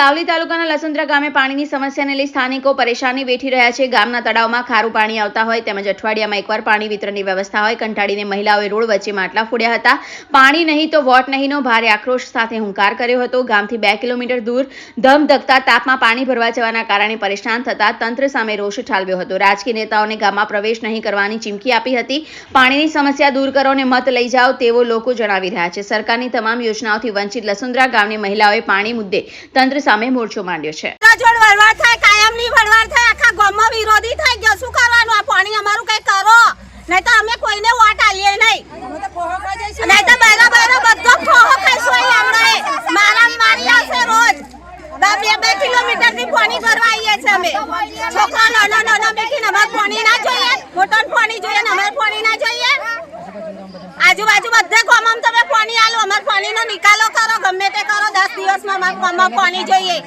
સાવલી તાલુકાના લસંત્રા ગામે પાણીની સમસ્યાને લઈ સ્થાનિકો પરેશાની વેઠી રહ્યા છે. ગામના તળાવમાં ખારું પાણી આવતા હોય તેમજ અઠવાડિયામાં એકવાર પાણી વિતરણની વ્યવસ્થા હોય, કંટાળીને મહિલાઓએ રોડ વચ્ચે માટલા ફોડ્યા હતા. પાણી નહીં તો વોટ નહીંનો ભારે આક્રોશ સાથે હુંકાર કર્યો હતો. ગામથી બે કિલોમીટર દૂર ધમધકતા તાપમાં પાણી ભરવા જવાના કારણે પરેશાન થતા તંત્ર સામે રોષ ઠાલવ્યો હતો. રાજકીય નેતાઓને ગામમાં પ્રવેશ નહીં કરવાની ચીમકી આપી હતી. પાણીની સમસ્યા દૂર કરો અને મત લઈ જાઓ તેવો લોકો જણાવી રહ્યા છે. સરકારની તમામ યોજનાઓથી વંચિત લસુંદ્રા ગામની મહિલાઓએ પાણી મુદ્દે તંત્ર સામે મોરચો માંડ્યો છે. પાણી પાણી આવીએ છીએ અમે. છોકરા નાના નાના બેઠીને અમારે પાણી પાણી જોઈએ ને પાણી ના જોઈએ. આજુબાજુ બધે ગામમાં તમે પાણી આલો. અમારે પાણીનો નો કરો ગમે તે કરો દસ દિવસમાં ગામમાં પાણી જોઈએ.